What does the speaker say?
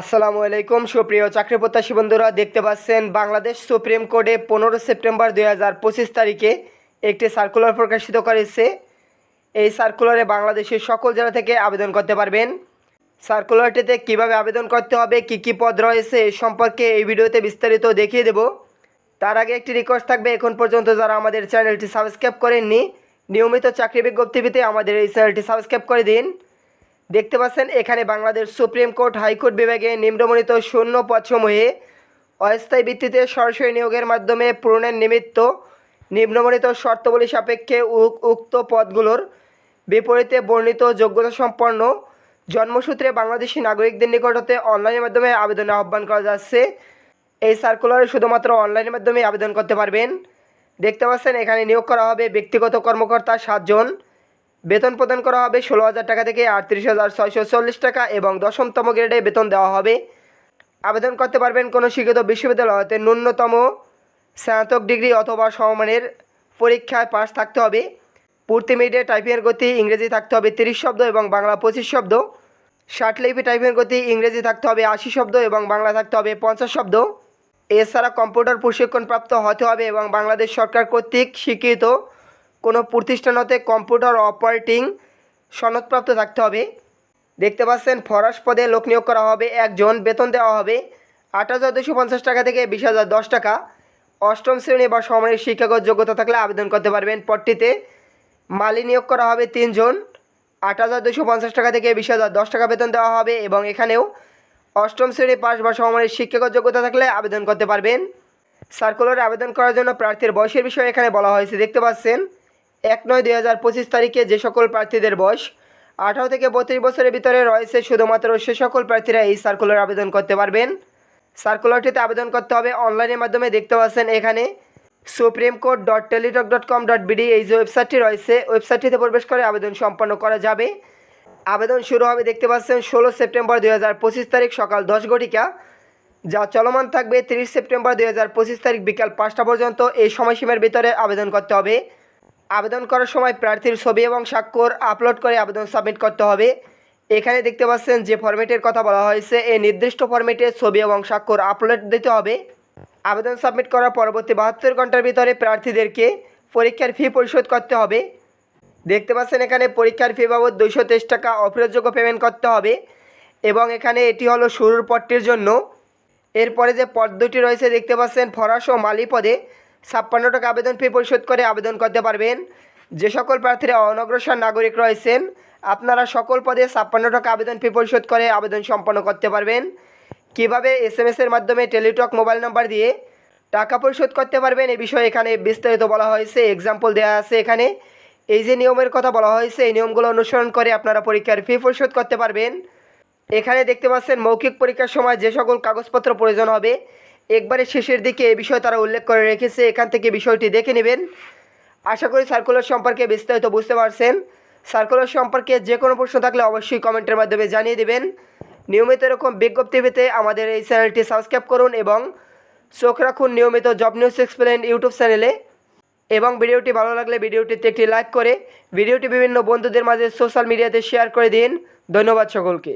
আসসালামু আলাইকুম, সুপ্রিয় চাকরি প্রত্যাশী বন্ধুরা, দেখতে পাচ্ছেন বাংলাদেশ সুপ্রিম কোর্টে পনেরো সেপ্টেম্বর দুই হাজার পঁচিশ তারিখে একটি সার্কুলার প্রকাশিত করেছে। এই সার্কুলারে বাংলাদেশের সকল জেলা থেকে আবেদন করতে পারবেন। সার্কুলারটিতে কীভাবে আবেদন করতে হবে, কি কি পদ রয়েছে এই সম্পর্কে এই ভিডিওতে বিস্তারিত দেখিয়ে দেব। তার আগে একটি রিকোয়েস্ট থাকবে, এখন পর্যন্ত যারা আমাদের চ্যানেলটি সাবস্ক্রাইব করেননি, নিয়মিত চাকরি বিজ্ঞপ্তি পেতে আমাদের এই চ্যানেলটি সাবস্ক্রাইব করে দিন। দেখতে পাচ্ছেন, এখানে বাংলাদেশ সুপ্রিম কোর্ট হাইকোর্ট বিভাগে নিম্নমণিত শূন্য পদসমূহে অস্থায়ী ভিত্তিতে সরাসরি নিয়োগের মাধ্যমে পূরণের নিমিত্ত নিম্নমণিত শর্তাবলী সাপেক্ষে উক- উক্ত পদগুলোর বিপরীতে বর্ণিত যোগ্যতা সম্পন্ন জন্মসূত্রে বাংলাদেশি নাগরিকদের নিকট হতে অনলাইনের মাধ্যমে আবেদনের আহ্বান করা যাচ্ছে। এই সার্কুলারে শুধুমাত্র অনলাইনের মাধ্যমে আবেদন করতে পারবেন। দেখতে পাচ্ছেন, এখানে নিয়োগ করা হবে ব্যক্তিগত কর্মকর্তা সাতজন। বেতন প্রদান করা হবে ষোলো হাজার টাকা থেকে আটত্রিশ হাজার ছয়শো চল্লিশ টাকা এবং দশমতম গ্রেডে বেতন দেওয়া হবে। আবেদন করতে পারবেন কোনো শিক্ষিত বিশ্ববিদ্যালয় হতে ন্যূনতম স্নাতক ডিগ্রি অথবা সমমানের পরীক্ষায় পাস থাকতে হবে। পূর্তি মিডিয়ে টাইপিংয়ের গতি ইংরেজি থাকতে হবে তিরিশ শব্দ এবং বাংলা পঁচিশ শব্দ। লিপি টাইপিংয়ের গতি ইংরেজি থাকতে হবে আশি শব্দ এবং বাংলা থাকতে হবে পঞ্চাশ শব্দ। এছাড়া কম্পিউটার প্রশিক্ষণপ্রাপ্ত হতে হবে এবং বাংলাদেশ সরকার কর্তৃক স্বীকৃত কোনো প্রতিষ্ঠান হতে কম্পিউটার অপারেটিং সনদপ্রাপ্ত থাকতে হবে। দেখতে পাচ্ছেন, ফরাস পদে লোক নিয়োগ করা হবে, একজন বেতন দেওয়া হবে আট হাজার দুশো পঞ্চাশ টাকা থেকে বিশ হাজার দশ টাকা। অষ্টম শ্রেণি বা সমানের শিক্ষাগত যোগ্যতা থাকলে আবেদন করতে পারবেন। পদটিতে মালি নিয়োগ করা হবে তিনজন আট হাজার দুশো পঞ্চাশ টাকা থেকে বিশ হাজার দশ টাকা বেতন দেওয়া হবে এবং এখানেও অষ্টম শ্রেণি পাস বা সমানের শিক্ষাগত যোগ্যতা থাকলে আবেদন করতে পারবেন। সার্কুলারে আবেদন করার জন্য প্রার্থীর বয়সের বিষয়ে এখানে বলা হয়েছে। দেখতে পাচ্ছেন এক নয় দুই হাজার পঁচিশ তারিখে যে সকল প্রার্থীদের বয়স, আঠারো থেকে বত্রিশ বছরের ভিতরে রয়েছে শুধুমাত্র সে সকল প্রার্থীরা এই সার্কুলার আবেদন করতে পারবেন। সার্কুলারটিতে আবেদন করতে হবে অনলাইনের মাধ্যমে, দেখতে পাচ্ছেন এখানে supreme court dot Teletalk dot com dot BD এই যে ওয়েবসাইটটি রয়েছে ওয়েবসাইটটিতে প্রবেশ করে আবেদন সম্পন্ন করা যাবে। আবেদন শুরু হবে, দেখতে পাচ্ছেন, ষোলো সেপ্টেম্বর দুই হাজার পঁচিশ তারিখ সকাল দশ ঘটিকা, যা চলমান থাকবে তিরিশ সেপ্টেম্বর দুই হাজার পঁচিশ তারিখ বিকাল পাঁচটা পর্যন্ত। এই সময়সীমার ভিতরে আবেদন করতে হবে। আবেদন করার সময় প্রার্থীর ছবি এবং স্বাক্ষর আপলোড করে আবেদন সাবমিট করতে হবে। এখানে দেখতে পাচ্ছেন যে ফরম্যাটের কথা বলা হয়েছে। এই নির্দিষ্ট ফরম্যাটে ছবি এবং স্বাক্ষর আপলোড দিতে হবে। আবেদন সাবমিট করার পরবর্তী বাহাত্তর ঘণ্টার ভিতরে প্রার্থীদেরকে পরীক্ষার ফি পরিশোধ করতে হবে। দেখতে পাচ্ছেন এখানে পরীক্ষার ফি বাবদ দুইশো তেইশ টাকা অফেরতযোগ্য পেমেন্ট করতে হবে এবং এখানে এটি হলো শুরুর পদটির জন্য। এরপরে যে পদ দুটি রয়েছে, দেখতে পাচ্ছেন ফরাস ও মালি পদে ছাপ্পান্ন টাকা আবেদন ফি পরিশোধ করে আবেদন করতে পারবেন। যে সকল প্রার্থীরা অনগ্রসর নাগরিক রয়েছেন, আপনারা সকল পদে ছাপ্পান্ন টাকা আবেদন ফি পরিশোধ করে আবেদন সম্পন্ন করতে পারবেন। কীভাবে এস এম এসের মাধ্যমে টেলিটক মোবাইল নাম্বার দিয়ে টাকা পরিশোধ করতে পারবেন এ বিষয়ে এখানে বিস্তারিত বলা হয়েছে এক্সাম্পল দেওয়া আছে এখানে। এই যে নিয়মের কথা বলা হয়েছে, এই নিয়মগুলো অনুসরণ করে আপনারা পরীক্ষার ফি পরিশোধ করতে পারবেন। এখানে দেখতে পাচ্ছেন মৌখিক পরীক্ষার সময় যে সকল কাগজপত্র প্রয়োজন হবে একবারে শেষের দিকে এই বিষয়ে তারা উল্লেখ করে রেখেছে। এখান থেকে বিষয়টি দেখে নেবেন। আশা করি সার্কুলার সম্পর্কে বিস্তারিত বুঝতে পারছেন। সার্কুলার সম্পর্কে যে কোনো প্রশ্ন থাকলে অবশ্যই কমেন্টের মাধ্যমে জানিয়ে দেবেন। নিয়মিত এরকম বিজ্ঞপ্তি পেতে আমাদের এই চ্যানেলটি সাবস্ক্রাইব করুন এবং চোখ রাখুন নিয়মিত জব নিউজ এক্সপ্লেন ইউটিউব চ্যানেলে। এবং ভিডিওটি ভালো লাগলে ভিডিওটিতে একটি লাইক করে, ভিডিওটি বিভিন্ন বন্ধুদের মাঝে সোশ্যাল মিডিয়াতে শেয়ার করে দিন। ধন্যবাদ সকলকে।